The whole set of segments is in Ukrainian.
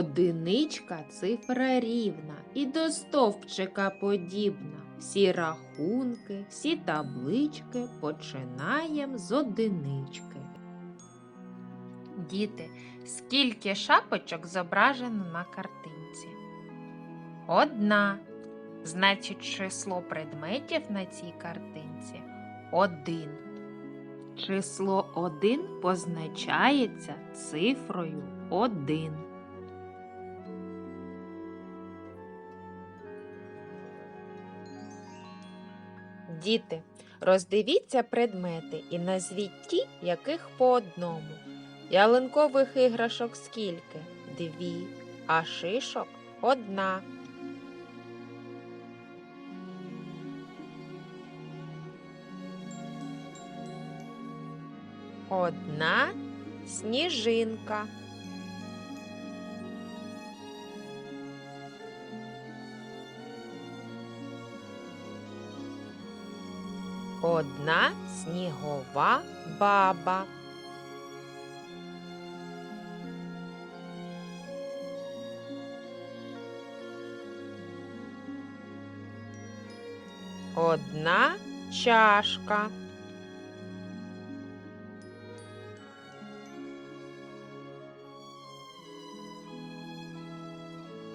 Одиничка цифра рівна і до стовпчика подібна. Всі рахунки, всі таблички починаємо з одинички. Діти, скільки шапочок зображено на картинці? Одна. Значить, число предметів на цій картинці один. Число 1 позначається цифрою 1. Діти, роздивіться предмети і назвіть ті, яких по одному. Ялинкових іграшок скільки? Дві, а шишок одна. Одна сніжинка. Одна снігова баба. Одна чашка.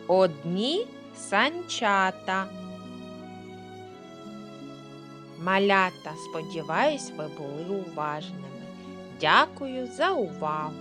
Одні санчата. Малята, сподіваюсь, ви були уважними. Дякую за увагу!